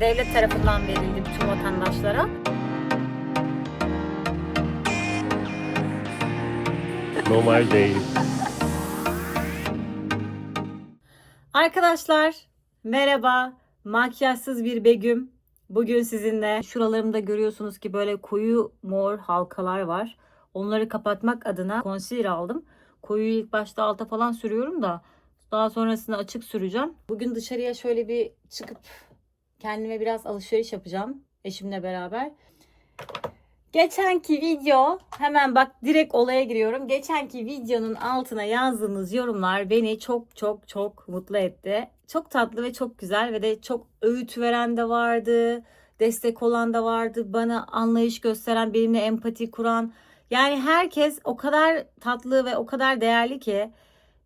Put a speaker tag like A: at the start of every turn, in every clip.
A: Devlet tarafından verildi bütün vatandaşlara.
B: Normal değil.
A: Arkadaşlar merhaba. Makyajsız bir Begüm. Bugün sizinle şuralarımda görüyorsunuz ki böyle koyu mor halkalar var. Onları kapatmak adına concealer aldım. Koyuyu ilk başta alta falan sürüyorum da daha sonrasında açık süreceğim. Bugün dışarıya şöyle bir çıkıp kendime biraz alışveriş yapacağım eşimle beraber. Geçenki video hemen bak direkt olaya giriyorum. Geçenki videonun altına yazdığınız yorumlar beni çok çok çok mutlu etti. Çok tatlı ve çok güzel ve de çok öğüt veren de vardı. Destek olan da vardı. Bana anlayış gösteren, benimle empati kuran. Yani herkes o kadar tatlı ve o kadar değerli ki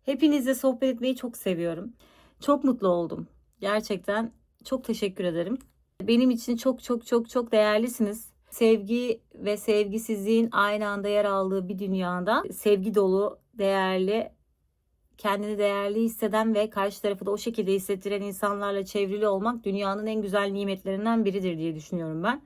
A: hepinizle sohbet etmeyi çok seviyorum. Çok mutlu oldum. Gerçekten çok teşekkür ederim. Benim için çok çok çok çok değerlisiniz. Sevgi ve sevgisizliğin aynı anda yer aldığı bir dünyada sevgi dolu, değerli, kendini değerli hisseden ve karşı tarafı da o şekilde hissettiren insanlarla çevrili olmak dünyanın en güzel nimetlerinden biridir diye düşünüyorum ben.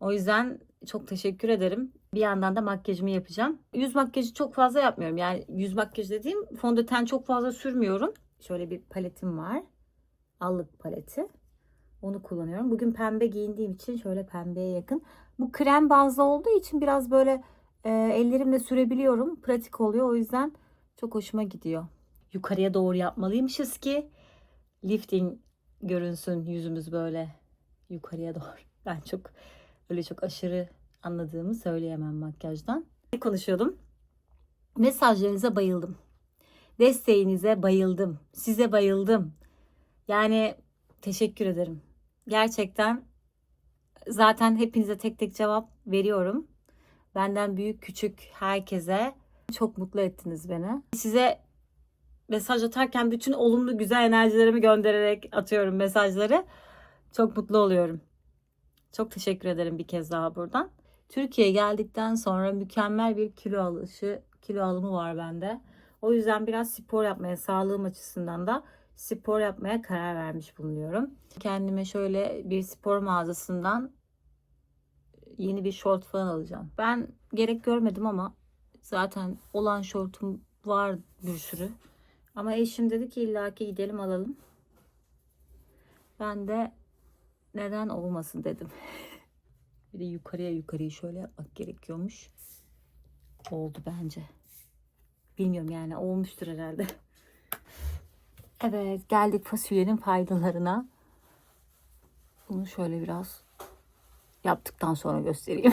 A: O yüzden çok teşekkür ederim. Bir yandan da makyajımı yapacağım. Yüz makyajı çok fazla yapmıyorum. Yani yüz makyajı dediğim fondöten çok fazla sürmüyorum. Şöyle bir paletim var. Allık paleti. Onu kullanıyorum. Bugün pembe giyindiğim için şöyle pembeye yakın. Bu krem bazlı olduğu için biraz böyle e, ellerimle sürebiliyorum. Pratik oluyor. O yüzden çok hoşuma gidiyor. Yukarıya doğru yapmalıymışız ki lifting görünsün yüzümüz böyle yukarıya doğru. Ben çok öyle çok aşırı anladığımı söyleyemem makyajdan. Ne konuşuyordum? Mesajlarınıza bayıldım. Desteğinize bayıldım. Size bayıldım. Yani teşekkür ederim. Gerçekten zaten hepinize tek tek cevap veriyorum. Benden büyük küçük herkese çok mutlu ettiniz beni. Size mesaj atarken bütün olumlu güzel enerjilerimi göndererek atıyorum mesajları. Çok mutlu oluyorum. Çok teşekkür ederim bir kez daha buradan. Türkiye'ye geldikten sonra mükemmel bir kilo alışı, kilo alımı var bende. O yüzden biraz spor yapmaya, sağlığım açısından da spor yapmaya karar vermiş bulunuyorum. Kendime şöyle bir spor mağazasından yeni bir şort falan alacağım. Ben gerek görmedim ama zaten olan şortum var bir sürü. Ama eşim dedi ki illaki gidelim alalım. Ben de neden olmasın dedim. bir de yukarıya yukarıyı şöyle yapmak gerekiyormuş. Oldu bence. Bilmiyorum yani olmuştur herhalde. Evet geldik fasulyenin faydalarına. Bunu şöyle biraz yaptıktan sonra göstereyim.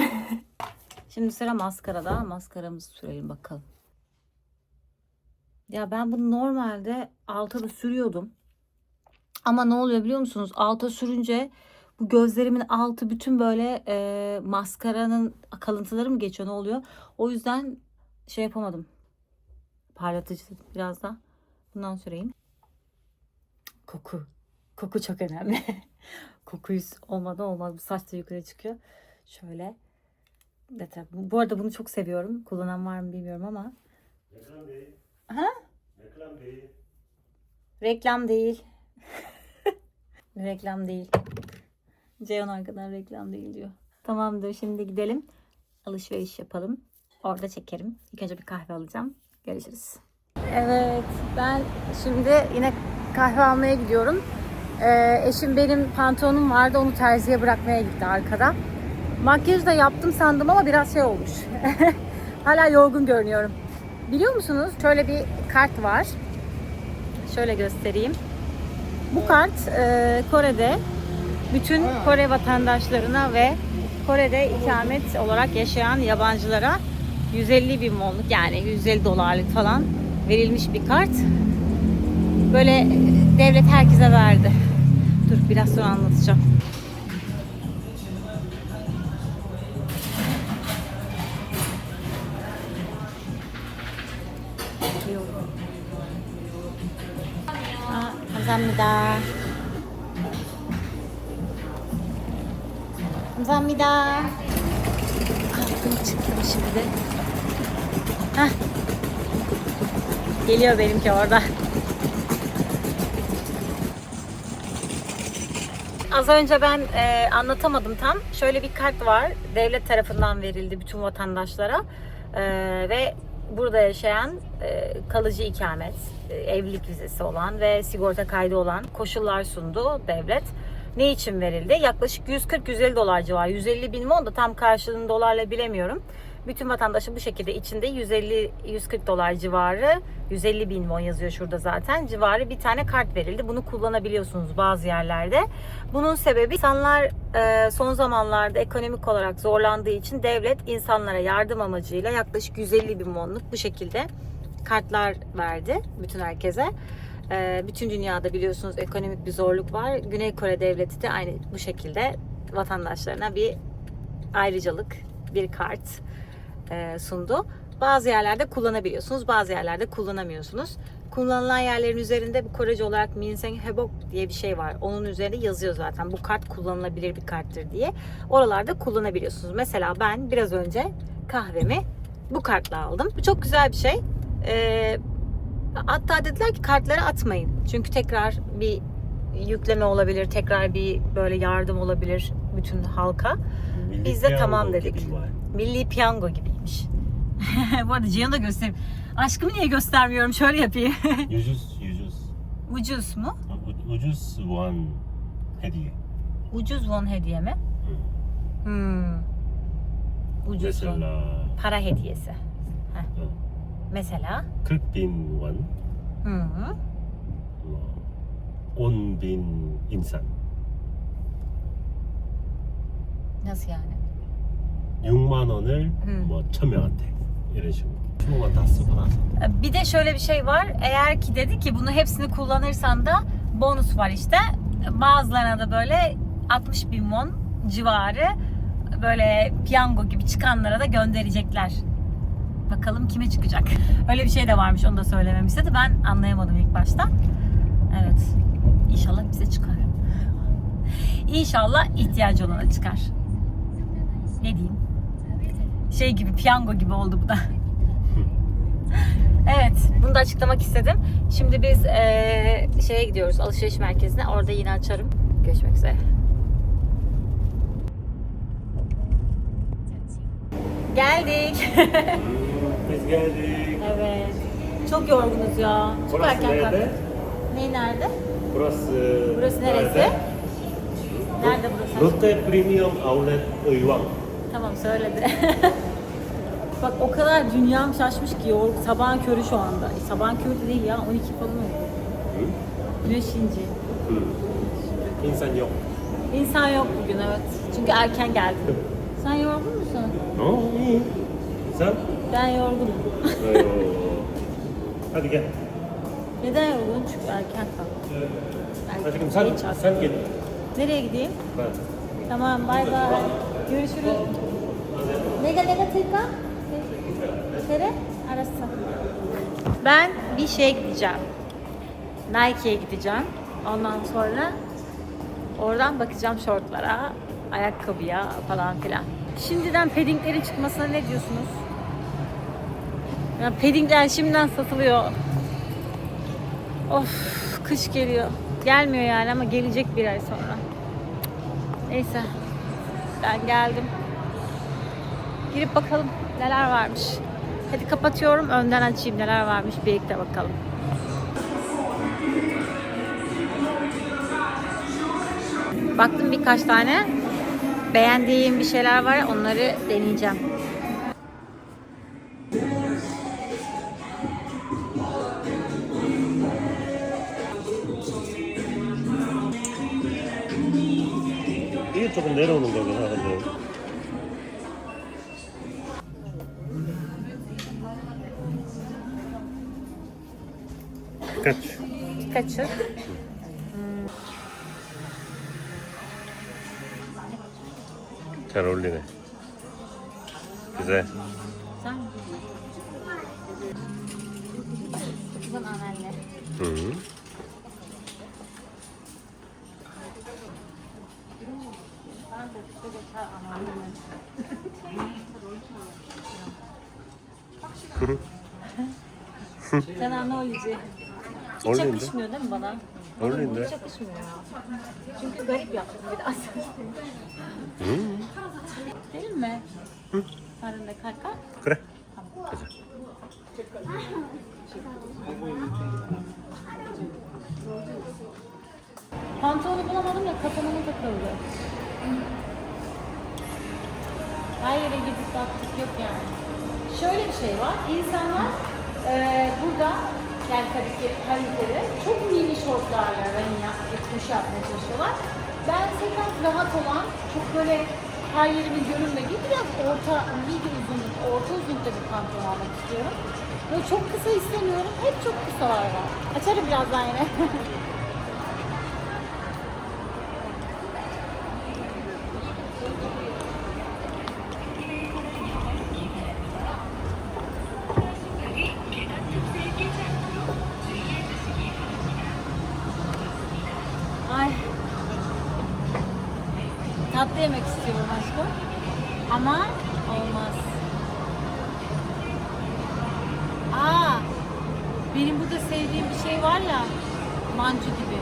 A: Şimdi sıra maskarada. Maskaramızı sürelim bakalım. Ya ben bunu normalde alta da sürüyordum. Ama ne oluyor biliyor musunuz? Alta sürünce bu gözlerimin altı bütün böyle e, maskaranın kalıntıları mı geçiyor ne oluyor? O yüzden şey yapamadım. Parlatıcı biraz da bundan süreyim. Koku. Koku çok önemli. Kokuyuz olmadan olmaz. Bu saç da yukarı çıkıyor. Şöyle. Detay. Bu arada bunu çok seviyorum. Kullanan var mı bilmiyorum ama.
B: Reklam değil.
A: Ha?
B: Reklam değil.
A: Reklam değil. reklam değil. Ceyhun arkadan reklam değil diyor. Tamamdır şimdi gidelim. Alışveriş yapalım. Orada çekerim. İlk önce bir kahve alacağım. Görüşürüz. Evet ben şimdi yine kahve almaya gidiyorum. Ee, eşim benim pantolonum vardı onu terziye bırakmaya gitti arkada. Makyaj da yaptım sandım ama biraz şey olmuş. Hala yorgun görünüyorum. Biliyor musunuz şöyle bir kart var. Şöyle göstereyim. Bu kart e, Kore'de bütün Kore vatandaşlarına ve Kore'de ikamet olarak yaşayan yabancılara 150 bin wonluk yani 150 dolarlık falan verilmiş bir kart Böyle e, devlet herkese verdi. Dur biraz sonra anlatacağım. 아, 감사합니다. 감사합니다. Aldım çıktım şimdi. Hah. Geliyor benimki orada. Az önce ben e, anlatamadım tam. Şöyle bir kart var. Devlet tarafından verildi bütün vatandaşlara. E, ve burada yaşayan e, kalıcı ikamet, e, evlilik vizesi olan ve sigorta kaydı olan koşullar sundu devlet. Ne için verildi? Yaklaşık 140-150 dolar civarı. 150 bin won da tam karşılığını dolarla bilemiyorum. Bütün vatandaşın bu şekilde içinde 150-140 dolar civarı 150 bin won yazıyor şurada zaten civarı bir tane kart verildi. Bunu kullanabiliyorsunuz bazı yerlerde. Bunun sebebi insanlar e, son zamanlarda ekonomik olarak zorlandığı için devlet insanlara yardım amacıyla yaklaşık 150 bin wonluk bu şekilde kartlar verdi bütün herkese. E, bütün dünyada biliyorsunuz ekonomik bir zorluk var. Güney Kore devleti de aynı bu şekilde vatandaşlarına bir ayrıcalık bir kart sundu. Bazı yerlerde kullanabiliyorsunuz, bazı yerlerde kullanamıyorsunuz. Kullanılan yerlerin üzerinde bu Korece olarak Minseng Hebok diye bir şey var. Onun üzerinde yazıyor zaten bu kart kullanılabilir bir karttır diye. Oralarda kullanabiliyorsunuz. Mesela ben biraz önce kahvemi bu kartla aldım. Bu çok güzel bir şey. Ee, hatta dediler ki kartları atmayın. Çünkü tekrar bir yükleme olabilir, tekrar bir böyle yardım olabilir bütün halka. Biz de tamam dedik. Milli piyango gibiymiş. Bu arada Cihan'ı da göstereyim. Aşkımı niye göstermiyorum? Şöyle yapayım.
B: Ucuz, ucuz.
A: Ucuz mu?
B: U- Ucuz won hediye.
A: Ucuz won hediye mi? Hmm. Ucuz won.
B: Mesela
A: Para hediyesi.
B: 어,
A: Mesela.
B: 40 bin won,
A: Hı.
B: 뭐, 10 bin insan.
A: Nasıl yani?
B: 6만 원을
A: 음.
B: 뭐 천명한테 erişim. Ee,
A: bir de şöyle bir şey var. Eğer ki dedi ki bunu hepsini kullanırsan da bonus var işte. Bazılarına da böyle 60 bin won civarı böyle piyango gibi çıkanlara da gönderecekler. Bakalım kime çıkacak. Öyle bir şey de varmış onu da söylemem istedi. Ben anlayamadım ilk başta. Evet. İnşallah bize çıkar. İnşallah ihtiyacı olana çıkar. Ne diyeyim? Şey gibi piyango gibi oldu bu da. Evet, bunu da açıklamak istedim. Şimdi biz eee, şeye gidiyoruz, alışveriş merkezine. Orada yine açarım. Görüşmek üzere. Geldik.
B: Biz geldik.
A: evet. Çok yorgunuz ya. Çok
B: Burası
A: erken
B: nerede?
A: kalktık. Ne nerede?
B: Burası
A: Burası neresi? Nerede burası?
B: Lotte Premium Outlet Iwan.
A: Tamam söyledi. Bak o kadar dünyam şaşmış ki yorgun. Sabahın körü şu anda. E, sabahın körü de değil ya 12 falan oldu. Güneş ince.
B: İnsan yok.
A: İnsan yok bugün evet. Çünkü erken geldim. Sen yorgun musun?
B: No, iyi. Sen?
A: Ben yorgunum.
B: Hadi gel.
A: Neden yorgunum? Çünkü erken kalktım.
B: Aşkım
A: Erken
B: sen,
A: geç kalktım.
B: sen git.
A: Nereye gideyim?
B: Ben.
A: Tamam bay bay. Görüşürüz. Nega nega tıka. Tere? Arası. Ben bir şeye gideceğim. Nike'ye gideceğim. Ondan sonra oradan bakacağım şortlara, ayakkabıya falan filan. Şimdiden paddinglerin çıkmasına ne diyorsunuz? Ya paddingler şimdiden satılıyor. Of kış geliyor. Gelmiyor yani ama gelecek bir ay sonra. Neyse. Ben geldim. Girip bakalım neler varmış. Hadi kapatıyorum. Önden açayım neler varmış birlikte bakalım. Baktım birkaç tane. Beğendiğim bir şeyler var. Onları deneyeceğim.
B: Iyi
A: topun
B: nere onun Pikachu. Pikachu. Caroline. Güzel.
A: Bunun anneanne.
B: Hı -hı.
A: Sen anne o yüzü. Hiç
B: Öyle mi?
A: yakışmıyor değil mi bana?
B: 어울린다.
A: Hiç yakışmıyor ya. Çünkü garip yaptım biraz.
B: 음.
A: Değil mi? Sarın da kalka.
B: 그래. 가자.
A: Pantolonu bulamadım da kafama takıldı. Her yere gidip baktık yok yani. Şöyle bir şey var. İnsanlar eee burada yani tabii ki her çok mini şortlarla running yap, koşu yapmaya çalışıyorlar. Ben sekans rahat olan, çok böyle her yerimin görünmediği biraz orta, midi uzunluk, orta uzunlukta bir pantolon almak istiyorum. Böyle çok kısa istemiyorum. Hep çok kısalar var. Açarım birazdan yine. Ay. Tatlı yemek istiyorum aşkım. Ama olmaz. Aa, benim burada sevdiğim bir şey var ya. Mancı gibi.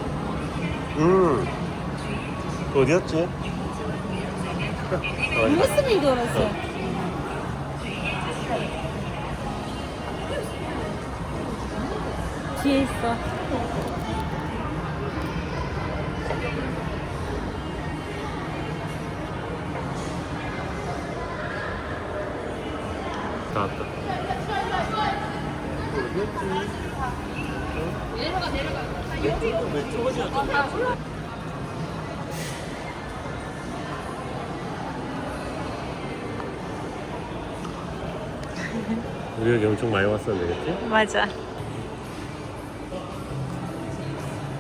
B: 왔다 왔다. 우리 여기 엄청 많이 왔었는데 그치?
A: 맞아.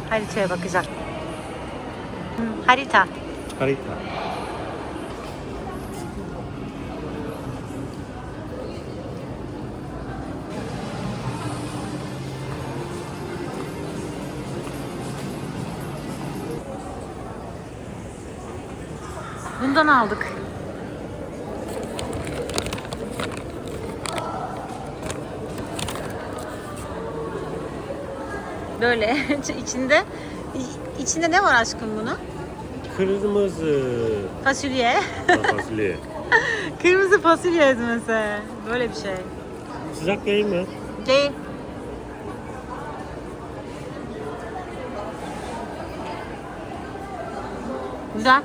A: 하리차에 박히자.
B: 음, 하리차. 하리타
A: buradan aldık. Böyle içinde içinde ne var aşkım bunun?
B: Kırmızı.
A: Fasulye.
B: fasulye.
A: Kırmızı fasulye ezmesi. Böyle bir şey.
B: Sıcak değil mi?
A: Değil. Güzel.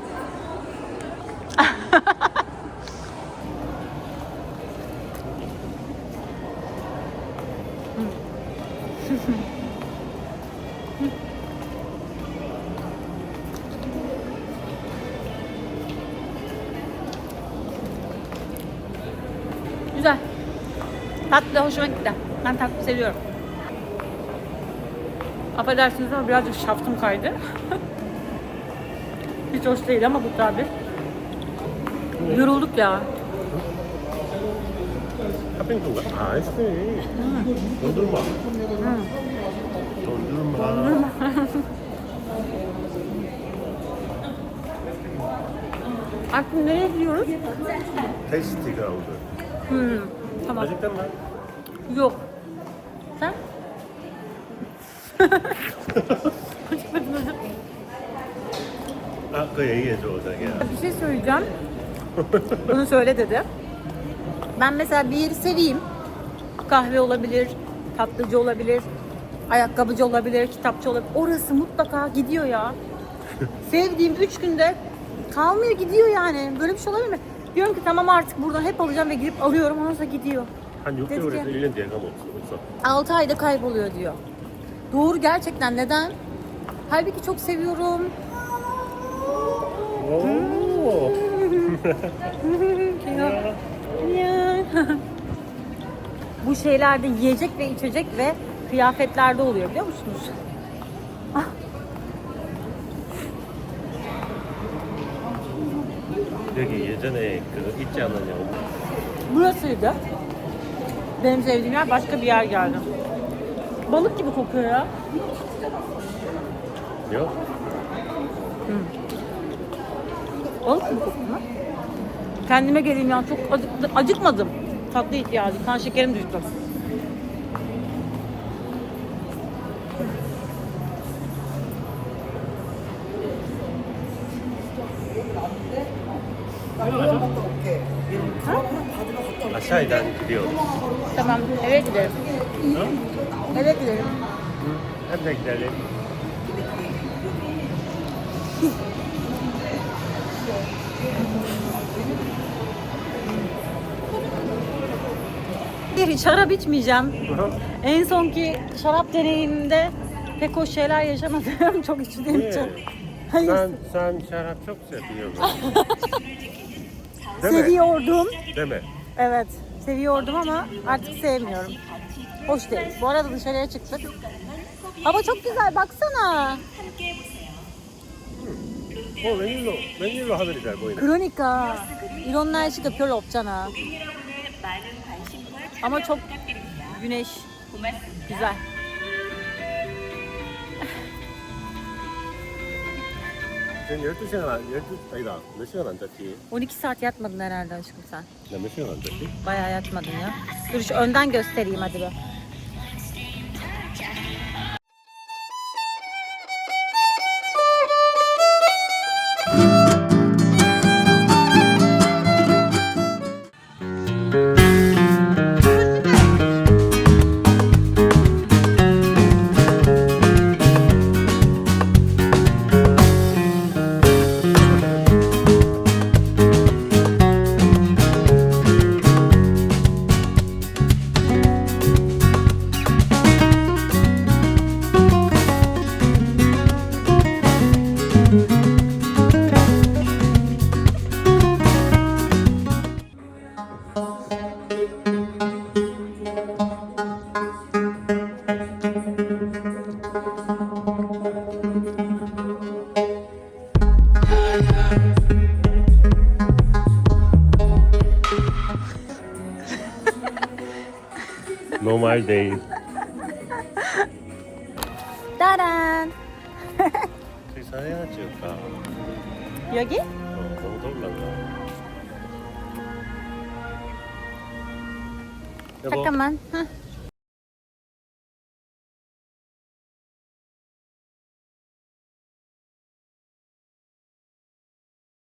A: Güzel. Tatlı hoşuma gitti. Ben tatlı seviyorum. Affedersiniz ama birazcık şaftım kaydı. Hiç hoş değil ama bu tabir. Yorulduk ya.
B: 팥빙수인가? 아, 아이스크림. 돈들마. 돈들마.
A: Artık nereye gidiyoruz?
B: Tasty ground'u.
A: Hmm, tamam.
B: Acıktın mı?
A: Yok. Sen? Acıkmadın mı?
B: Hakkı iyi yedi o da ya.
A: Bir şey söyleyeceğim. Bunu söyle dedi. Ben mesela bir yeri seveyim. Kahve olabilir, tatlıcı olabilir, ayakkabıcı olabilir, kitapçı olabilir. Orası mutlaka gidiyor ya. Sevdiğim üç günde kalmıyor gidiyor yani. Böyle bir şey olabilir mi? Diyorum ki tamam artık buradan hep alacağım ve gidip alıyorum. Ondan sonra gidiyor.
B: 한 6개월에서 1년 뒤에 가면 없어. 없어.
A: 6 ayda kayboluyor diyor. Doğru gerçekten neden? Halbuki çok seviyorum. Bu şeylerde yiyecek ve içecek ve kıyafetlerde oluyor biliyor musunuz?
B: Ah. Diyor ki hiç anlayacağım.
A: Burasıydı. Benim sevdiğim yer başka bir yer geldi. Balık gibi kokuyor ya.
B: Yok. Hmm.
A: Balık gibi kokuyor. Kendime geleyim ya. Çok acık, acıkmadım. Tatlı ihtiyacı. Kan şekerim düştü.
B: Aşağıdan gidiyoruz.
A: Tamam, eve gidelim.
B: Hı?
A: Eve gidelim.
B: Hı? Eve gidelim.
A: Bir şarap içmeyeceğim. En sonki şarap deneyimimde pek hoş şeyler yaşamadım. Çok içtiğim için. Hayır.
B: Sen, sen şarap çok seviyorsun. Değil mi?
A: Seviyordum.
B: Değil mi?
A: Evet. Seviyordum ama artık sevmiyorum. Hoş değil. Bu arada dışarıya çıktık. Hava çok güzel baksana.
B: 어, 웬일로, 웬일로 하늘이 잘 보이네.
A: 그러니까 이런 날씨가 별로 없잖아. ama çok güneş güzel.
B: Sen 12 sene var, 12, ne sene var
A: 12 saat yatmadın herhalde aşkım sen.
B: Ne, ne sene var
A: Bayağı yatmadın ya. Dur şu önden göstereyim hadi be.
B: Normal değil.
A: 따란.
B: 식사해야 찍을까?
A: 여기?
B: 어, 너무 더울란가? 여보,
A: 잠깐만. 응.